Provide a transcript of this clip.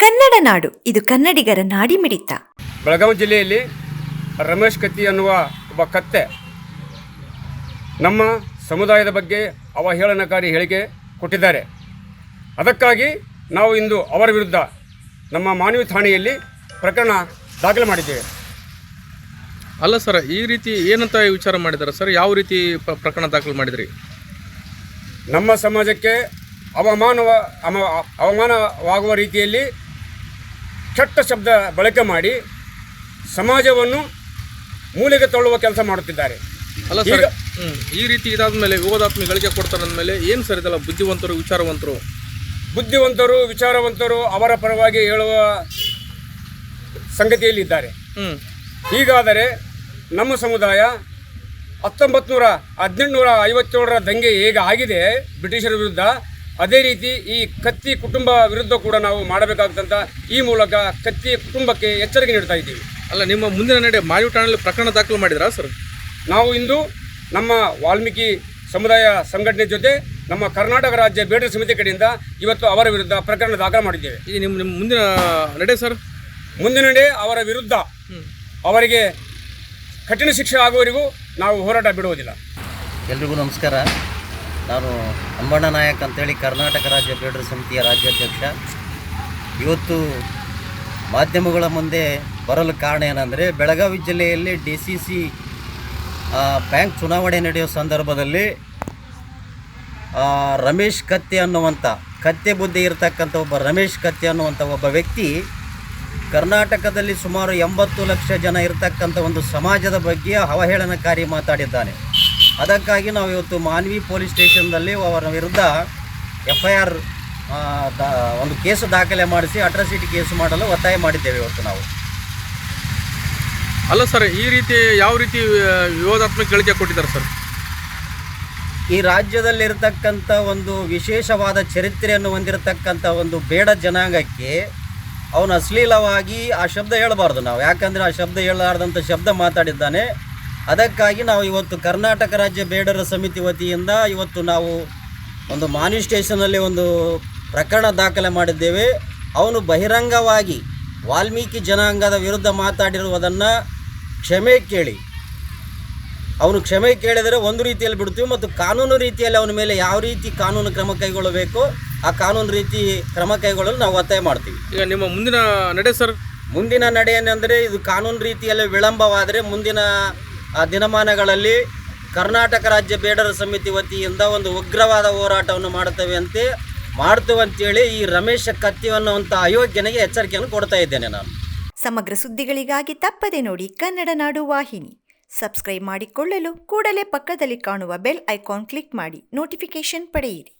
ಕನ್ನಡ ನಾಡು ಇದು ಕನ್ನಡಿಗರ ನಾಡಿ ಮಿಡಿತ ಬೆಳಗಾವಿ ಜಿಲ್ಲೆಯಲ್ಲಿ ರಮೇಶ್ ಕತ್ತಿ ಅನ್ನುವ ಒಬ್ಬ ಕತ್ತೆ ನಮ್ಮ ಸಮುದಾಯದ ಬಗ್ಗೆ ಅವಹೇಳನಕಾರಿ ಹೇಳಿಕೆ ಕೊಟ್ಟಿದ್ದಾರೆ. ಅದಕ್ಕಾಗಿ ನಾವು ಇಂದು ಅವರ ವಿರುದ್ಧ ನಮ್ಮ ಮಾನವಿ ಠಾಣೆಯಲ್ಲಿ ಪ್ರಕರಣ ದಾಖಲೆ ಮಾಡಿದ್ದೇವೆ. ಅಲ್ಲ ಸರ್ ಈ ರೀತಿ ಏನಂತ ವಿಚಾರ ಮಾಡಿದ್ದಾರೆ ಸರ್? ಯಾವ ರೀತಿ ಪ- ಪ್ರಕರಣ ದಾಖಲು ಮಾಡಿದ್ರಿ? ನಮ್ಮ ಸಮಾಜಕ್ಕೆ ಅವಮಾನವ ಅಮ ಅವಮಾನವಾಗುವ ರೀತಿಯಲ್ಲಿ ಕೆಟ್ಟ ಶಬ್ದ ಬಳಕೆ ಮಾಡಿ ಸಮಾಜವನ್ನು ಮೂಲೆಗೆ ತಳ್ಳುವ ಕೆಲಸ ಮಾಡುತ್ತಿದ್ದಾರೆ. ಅಲ್ಲ ಸರ್ ಈಗ- ಈ ರೀತಿ ಇದಾದ್ಮೇಲೆ ವಿವಾದಾತ್ಮಕ ಗಳಿಕೆ ಕೊಡ್ತಾರೆ ಅಂದಮೇಲೆ ಏನು ಸರ್ ಇದೆಲ್ಲ ಬುದ್ಧಿವಂತರು ವಿಚಾರವಂತರು? ಬುದ್ಧಿವಂತರು ವಿಚಾರವಂತರು ಅವರ ಪರವಾಗಿ ಹೇಳುವ ಸಂಗತಿಯಲ್ಲಿದ್ದಾರೆ. ಹ್ಞೂ ಹೀಗಾದರೆ ನಮ್ಮ ಸಮುದಾಯ ಹತ್ತೊಂಬತ್ತು ನೂರ ಹದಿನೆಂಟುನೂರ ಐವತ್ತೇಳರ ದಂಗೆ ಹೇಗೆ ಆಗಿದೆ ಬ್ರಿಟಿಷರ ವಿರುದ್ಧ ಅದೇ ರೀತಿ ಈ ಕತ್ತಿ ಕುಟುಂಬ ವಿರುದ್ಧ ಕೂಡ ನಾವು ಮಾಡಬೇಕಾದಂಥ ಈ ಮೂಲಕ ಕತ್ತಿ ಕುಟುಂಬಕ್ಕೆ ಎಚ್ಚರಿಕೆ ನೀಡ್ತಾ ಇದ್ದೀವಿ. ಅಲ್ಲ ನಿಮ್ಮ ಮುಂದಿನ ನಡೆ ಮಾಯು ಠಾಣೆಯಲ್ಲಿ ಪ್ರಕರಣ ದಾಖಲು ಮಾಡಿದ್ರಾ ಸರ್? ನಾವು ಇಂದು ನಮ್ಮ ವಾಲ್ಮೀಕಿ ಸಮುದಾಯ ಸಂಘಟನೆ ಜೊತೆ ನಮ್ಮ ಕರ್ನಾಟಕ ರಾಜ್ಯ ಬೇಡರ ಸಮಿತಿ ಕಡೆಯಿಂದ ಇವತ್ತು ಅವರ ವಿರುದ್ಧ ಪ್ರಕರಣ ದಾಖಲು ಮಾಡಿದ್ದೇವೆ. ಈಗ ನಿಮ್ಮ ನಿಮ್ಮ ಮುಂದಿನ ನಡೆ ಸರ್? ಮುಂದಿನ ನಡೆ ಅವರ ವಿರುದ್ಧ ಅವರಿಗೆ ಕಠಿಣ ಶಿಕ್ಷೆ ಆಗುವವರೆಗೂ ನಾವು ಹೋರಾಟ ಬಿಡುವುದಿಲ್ಲ. ಎಲ್ರಿಗೂ ನಮಸ್ಕಾರ. ನಾನು ಅಂಬಣ್ಣ ನಾಯಕ್ ಅಂತೇಳಿ ಕರ್ನಾಟಕ ರಾಜ್ಯ ಬೇಡರ ಸಮಿತಿಯ ರಾಜ್ಯಾಧ್ಯಕ್ಷ. ಇವತ್ತು ಮಾಧ್ಯಮಗಳ ಮುಂದೆ ಬರಲು ಕಾರಣ ಏನಂದರೆ, ಬೆಳಗಾವಿ ಜಿಲ್ಲೆಯಲ್ಲಿ ಡಿ ಸಿ ಸಿ ಬ್ಯಾಂಕ್ ಚುನಾವಣೆ ನಡೆಯೋ ಸಂದರ್ಭದಲ್ಲಿ ರಮೇಶ್ ಕತ್ತೆ ಅನ್ನುವಂಥ ಕತ್ತೆ ಬುದ್ಧಿ ಇರತಕ್ಕಂಥ ಒಬ್ಬ ರಮೇಶ್ ಕತ್ತೆ ಅನ್ನುವಂಥ ಒಬ್ಬ ವ್ಯಕ್ತಿ ಕರ್ನಾಟಕದಲ್ಲಿ ಸುಮಾರು ಎಂಬತ್ತು ಲಕ್ಷ ಜನ ಇರತಕ್ಕಂಥ ಒಂದು ಸಮಾಜದ ಬಗ್ಗೆ ಅವಹೇಳನಕಾರಿ ಮಾತಾಡಿದ್ದಾನೆ. ಅದಕ್ಕಾಗಿ ನಾವು ಇವತ್ತು ಮಾನ್ವಿ ಪೊಲೀಸ್ ಸ್ಟೇಷನ್ದಲ್ಲಿ ಅವರ ವಿರುದ್ಧ ಎಫ್ ಐ ಆರ್ ಒಂದು ಕೇಸು ದಾಖಲೆ ಮಾಡಿಸಿ ಅಟ್ರಾಸಿಟಿ ಕೇಸು ಮಾಡಲು ಒತ್ತಾಯ ಮಾಡಿದ್ದೇವೆ ಇವತ್ತು ನಾವು. ಅಲ್ಲ ಸರ್ ಈ ರೀತಿ ಯಾವ ರೀತಿ ವಿವಾದಾತ್ಮಕ ಹೇಳಿಕೆ ಕೊಟ್ಟಿದ್ದಾರೆ ಸರ್? ಈ ರಾಜ್ಯದಲ್ಲಿರತಕ್ಕಂಥ ಒಂದು ವಿಶೇಷವಾದ ಚರಿತ್ರೆಯನ್ನು ಹೊಂದಿರತಕ್ಕಂಥ ಒಂದು ಬೇಡ ಜನಾಂಗಕ್ಕೆ ಅವನು ಅಶ್ಲೀಲವಾಗಿ ಆ ಶಬ್ದ ಹೇಳಬಾರ್ದು ನಾವು. ಯಾಕಂದರೆ ಆ ಶಬ್ದ ಹೇಳಲಾರ್ದಂಥ ಶಬ್ದ ಮಾತಾಡಿದ್ದಾನೆ. ಅದಕ್ಕಾಗಿ ನಾವು ಇವತ್ತು ಕರ್ನಾಟಕ ರಾಜ್ಯ ಬೇಡರ ಸಮಿತಿ ವತಿಯಿಂದ ಇವತ್ತು ನಾವು ಒಂದು ಸ್ಟೇಷನಲ್ಲಿ ಒಂದು ಪ್ರಕರಣ ದಾಖಲೆ ಮಾಡಿದ್ದೇವೆ. ಅವನು ಬಹಿರಂಗವಾಗಿ ವಾಲ್ಮೀಕಿ ಜನಾಂಗದ ವಿರುದ್ಧ ಮಾತಾಡಿರುವುದನ್ನು ಕ್ಷಮೆ ಕೇಳಿ. ಅವನು ಕ್ಷಮೆ ಕೇಳಿದರೆ ಒಂದು ರೀತಿಯಲ್ಲಿ ಬಿಡ್ತೀವಿ ಮತ್ತು ಕಾನೂನು ರೀತಿಯಲ್ಲಿ ಅವನ ಮೇಲೆ ಯಾವ ರೀತಿ ಕಾನೂನು ಕ್ರಮ ಕೈಗೊಳ್ಳಬೇಕು ಆ ಕಾನೂನು ರೀತಿ ಕ್ರಮ ಕೈಗೊಳ್ಳಲು ನಾವು ಒತ್ತಾಯ ಮಾಡ್ತೀವಿ. ಈಗ ನಿಮ್ಮ ಮುಂದಿನ ನಡೆ ಸರ್? ಮುಂದಿನ ನಡೆ ಏನಂದರೆ ಇದು ಕಾನೂನು ರೀತಿಯಲ್ಲಿ ವಿಳಂಬವಾದರೆ ಮುಂದಿನ ಆ, ದಿನಮಾನಗಳಲ್ಲಿ ಕರ್ನಾಟಕ ರಾಜ್ಯ ಬೇಡರ ಸಮಿತಿ ವತಿಯಿಂದ ಒಂದು ಉಗ್ರವಾದ ಹೋರಾಟವನ್ನು ಮಾಡುತ್ತೇವೆ ಅಂತ ಮಾಡ್ತೇವೆ ಅಂತೇಳಿ ಈ ರಮೇಶ ಕತ್ತಿ ಅನ್ನುವಂಥ ಅಯೋಗ್ಯನಿಗೆ ಎಚ್ಚರಿಕೆಯನ್ನು ಕೊಡ್ತಾ ಇದ್ದೇನೆ ನಾನು. ಸಮಗ್ರ ಸುದ್ದಿಗಳಿಗಾಗಿ ತಪ್ಪದೆ ನೋಡಿ ಕನ್ನಡ ನಾಡು ವಾಹಿನಿ. ಸಬ್ಸ್ಕ್ರೈಬ್ ಮಾಡಿಕೊಳ್ಳಲು ಕೂಡಲೇ ಪಕ್ಕದಲ್ಲಿ ಕಾಣುವ ಬೆಲ್ ಐಕಾನ್ ಕ್ಲಿಕ್ ಮಾಡಿ ನೋಟಿಫಿಕೇಶನ್ ಪಡೆಯಿರಿ.